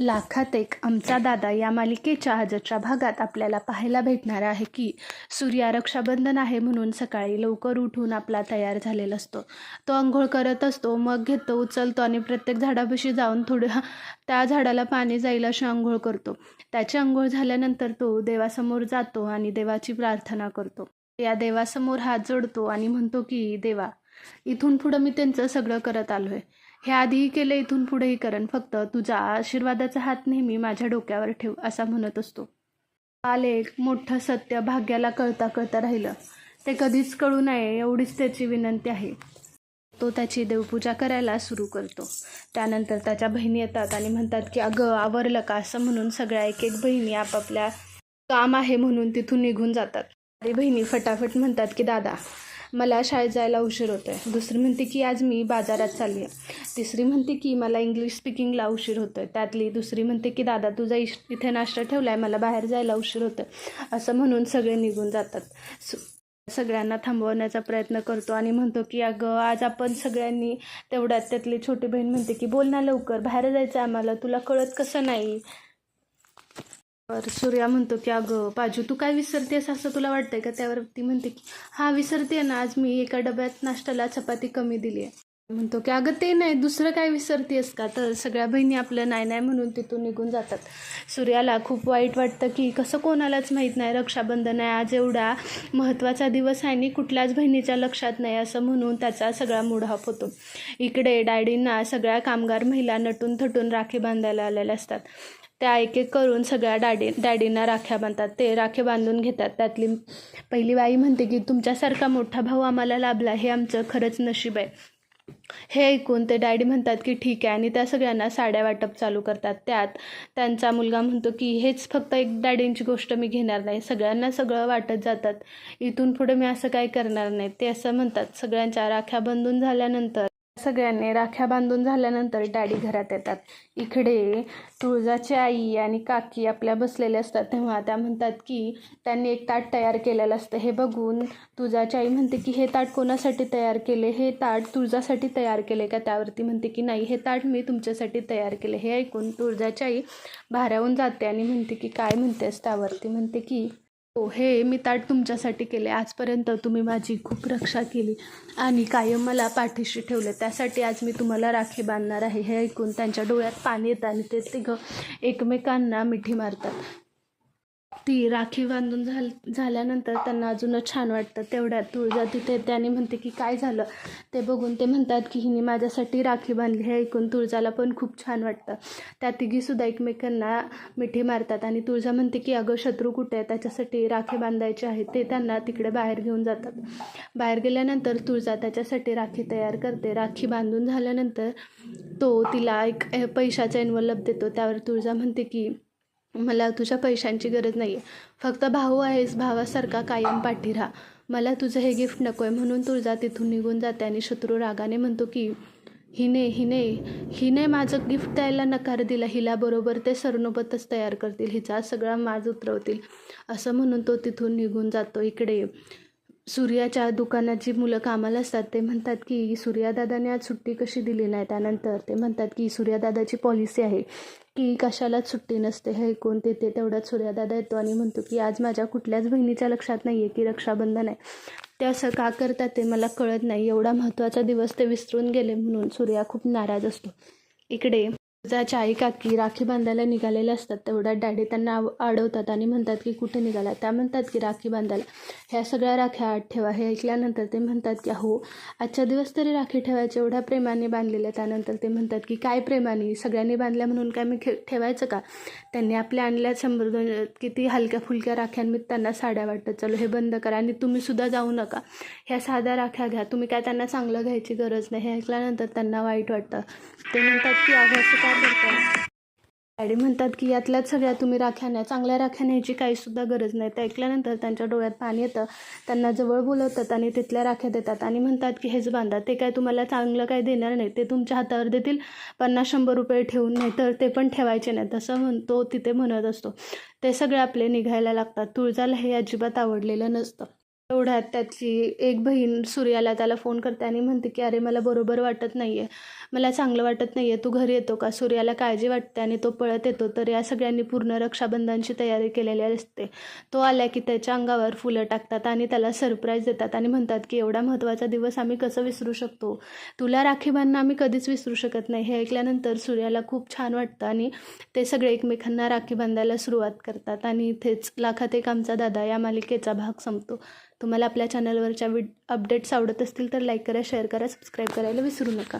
लाखात एक आमचा दादा या मालिकेच्या आजच्या भागात आपल्याला पाहायला भेटणार आहे की सूर्या रक्षाबंधन आहे म्हणून सकाळी लवकर उठून आपला तयार झालेला असतो. तो आंघोळ करत असतो मग घेतो उचलतो आणि प्रत्येक झाडापाशी जाऊन थोडं हा- त्या झाडाला पाणी जाईल अशी आंघोळ करतो. त्याची आंघोळ झाल्यानंतर तो देवासमोर जातो आणि देवाची प्रार्थना करतो. या देवासमोर हात जोडतो आणि म्हणतो की देवा इथून पुढं मी त्यांचं सगळं करत आलो आहे हे आधीही केलं इथून पुढेही करण. फक्त तुझा आशीर्वादाचा हात नेहमी माझ्या डोक्यावर ठेव असा म्हणत असतो. काल एक मोठं सत्य भाग्याला कळता कळता राहिलं. ते कधीच कळू नये एवढीच त्याची विनंती आहे. तो त्याची देवपूजा करायला सुरू करतो. त्यानंतर त्याच्या बहिणी येतात आणि म्हणतात की अगं आवरलं का? असं म्हणून सगळ्या एक एक बहिणी आपापल्या काम आहे म्हणून तिथून निघून जातात. अरे बहिणी फटाफट म्हणतात की दादा मला शाळेत जायला उशीर होतो आहे दुसरी म्हणते की आज मी बाजारात चालली आहे. तिसरी म्हणते की मला इंग्लिश स्पीकिंगला उशीर होतो आहे त्यातली दुसरी म्हणते की दादा तुझा इश इथे नाश्ता ठेवला आहे मला बाहेर जायला उशीर होतो आहे असं म्हणून सगळे निघून जातात. सगळ्यांना थांबवण्याचा प्रयत्न करतो आणि म्हणतो की अगं आज आपण सगळ्यांनी तेवढ्यात त्यातली छोटी बहीण म्हणते की बोल ना लवकर बाहेर जायचं आम्हाला तुला कळत कसं नाही? तर सूर्या म्हणतो की अगं पाजू तू काय विसरतेस असं तुला वाटतंय का? त्यावर ती म्हणते की हा विसरते ना आज मी एका डब्यात नाश्त्याला चपाती कमी दिली आहे. म्हणतो की अगं ते नाही दुसरं काय विसरतेस का? तर सगळ्या बहिणी आपलं नाही नाही म्हणून तिथून निघून जातात. सूर्याला खूप वाईट वाटतं की कसं कोणालाच माहीत नाही रक्षाबंधन आहे आज एवढा महत्त्वाचा दिवस आहे आणि कुठल्याच बहिणीच्या लक्षात नाही असं म्हणून त्याचा सगळा मूड ऑफ होतो. इकडे डॅडींना सगळ्या कामगार महिला नटून थटून राखी बांधायला आलेल्या असतात. त्या एक एक करून सगळ्या डॅडी डॅडींना राख्या बांधतात. ते राखे बांधून घेतात. त्यातली पहिली बाई म्हणते की तुमच्यासारखा मोठा भाऊ आम्हाला लाभला हे आमचं खरंच नशीब आहे. हे ऐकून ते डॅडी म्हणतात की ठीक आहे. आणि त्या सगळ्यांना साड्या वाटप चालू करतात. त्यात त्यांचा मुलगा म्हणतो की हेच फक्त एक डॅडींची गोष्ट मी घेणार नाही. सगळ्यांना सगळं वाटत जातात. इथून पुढे मी असं काय करणार नाही. ते असं म्हणतात. सगळ्यांच्या राख्या बंधून झाल्यानंतर सगळ्यांनी राख्या बांधून झाल्यानंतर डॅडी घरात येतात. इकडे तुळजाची आई आणि काकी आपल्या बसलेल्या असतात. तेव्हा त्या म्हणतात की त्यांनी एक ताट तयार केलेलं असतं. हे बघून तुळजाची आई म्हणते की हे ताट कोणासाठी तयार केले? हे ताट तुळजासाठी तयार केले का? त्यावरती म्हणते की नाही हे ताट मी तुमच्यासाठी तयार केले. हे ऐकून तुळजाची आई भाऱ्याहून जाते आणि म्हणते की काय म्हणतेस? त्यावरती म्हणते की हो हे मी ताट तुमच्यासाठी केले. आजपर्यंत तुम्ही माझी खूप रक्षा केली आणि कायम मला पाठीशी ठेवले. त्यासाठी आज मी तुम्हाला राखी बांधणार आहे. हे ऐकून त्यांच्या डोळ्यात पाणी येतं आणि ते तिघं एकमेकांना मिठी मारतात. ती राखी बांधून झाल झाल्यानंतर त्यांना अजूनच छान वाटतं. तेवढ्यात तुळजा तिथे त्याने म्हणते की काय झालं? ते बघून ते म्हणतात की हिने माझ्यासाठी राखी बांधली हे ऐकून तुळजाला पण खूप छान वाटतं. त्या तिघीसुद्धा एकमेकांना मिठी मारतात आणि तुळजा म्हणते की अगं शत्रू कुठे आहे? त्याच्यासाठी राखी बांधायची आहे. ते त्यांना तिकडे बाहेर घेऊन जातात. बाहेर गेल्यानंतर तुळजा त्याच्यासाठी राखी तयार करते. राखी बांधून झाल्यानंतर तो तिला एक पैशाचा एनवलप देतो. त्यावर तुळजा म्हणते की मला तुझ्या पैशांची गरज नाही आहे फक्त भाऊ आहेस भावासारखा कायम पाठी राहा. मला तुझं हे गिफ्ट नको आहे म्हणून तुळजा तिथून निघून जाते आणि शत्रू रागाने म्हणतो की हिने हिने हिने माझं गिफ्ट द्यायला नकार दिला. हिला बरोबर ते सरनोबतच तयार करतील. हिचा सगळा माज उतरवतील. असं म्हणून तो तिथून निघून जातो इकडे. सूर्याच्या दुकानात जी मुलं कामाला असतात ते म्हणतात की सूर्यादादाने आज सुट्टी कशी दिली नाही. त्यानंतर ते म्हणतात की सूर्यादादाची पॉलिसी आहे की कशालाच सुट्टी नसते हे ऐकून ते ते सूर्यादादा येतो आणि म्हणतो की आज माझ्या कुठल्याच बहिणीच्या लक्षात नाही आहे की रक्षाबंधन आहे. ते असं का करतात ते मला कळत नाही. एवढा महत्त्वाचा दिवस ते विसरून गेले म्हणून सूर्या खूप नाराज असतो. इकडे त्याच्या आई काकी राखी बांधायला निघालेले असतात तेवढ्यात डॅडी त्यांना अडवतात आणि म्हणतात की कुठे निघाला? त्या म्हणतात की राखी बांधायला. ह्या सगळ्या राख्या आत ठेवा. हे ऐकल्यानंतर ते म्हणतात की हो आजच्या दिवस तरी राखी ठेवायची एवढ्या प्रेमाने बांधलेल्या. त्यानंतर ते म्हणतात की काय प्रेमाने? सगळ्यांनी बांधल्या म्हणून काय मी खे ठेवायचं का? त्यांनी आपल्या आणल्या शंभर दोन किती हलक्या फुलक्या राख्यांनी त्यांना साड्या वाटतात. चालू हे बंद करा आणि तुम्ही सुद्धा जाऊ नका. ह्या साध्या राख्या घ्या. तुम्ही काय त्यांना चांगलं घ्यायची गरज नाही. हे ऐकल्यानंतर त्यांना वाईट वाटतं. ते म्हणतात की अगं असं काय करताय डॅडी म्हणतात की यातल्याच सगळ्या तुम्ही राख्यान्या चांगल्या राख्या न्यायची काहीसुद्धा गरज नाही. ते ऐकल्यानंतर त्यांच्या डोळ्यात पाणी येतं. त्यांना जवळ बोलवतात आणि तिथल्या राख्या देतात. आणि म्हणतात की हेच बांधा. ते काय तुम्हाला चांगलं काही देणार नाही. ते तुमच्या हातावर देतील. पन्नास शंभर रुपये ठेवून नाही तर ते पण ठेवायचे नाही तसं म्हणतो तिथे म्हणत असतो. ते सगळे आपले निघायला लागतात. तुळजाला हे अजिबात आवडलेलं नसतं. एवढ्यात त्याची एक बहीण सूर्याला त्याला फोन करते आणि म्हणते की अरे मला बरोबर वाटत नाही आहे मला चांगलं वाटत नाही आहे तू घरी येतो का? सूर्याला काळजी वाटते आणि तो पळत येतो. तर या सगळ्यांनी पूर्ण रक्षाबंधनची तयारी केलेली असते. तो आला की त्याच्या अंगावर फुलं टाकतात आणि त्याला सरप्राईज देतात आणि म्हणतात की एवढा महत्त्वाचा दिवस आम्ही कसं विसरू शकतो? तुला राखी बांधणं आम्ही कधीच विसरू शकत नाही. हे ऐकल्यानंतर सूर्याला खूप छान वाटतं आणि ते सगळे एकमेकांना राखी बांधायला सुरुवात करतात आणि इथेच लाखात एक आमचा दादा या मालिकेचा भाग संपतो. तुम्हाला आपल्या चॅनलवरच्या विड अपडेट्स आवडत असतील तर लाईक करा शेअर करा सबस्क्राईब करायला विसरू नका.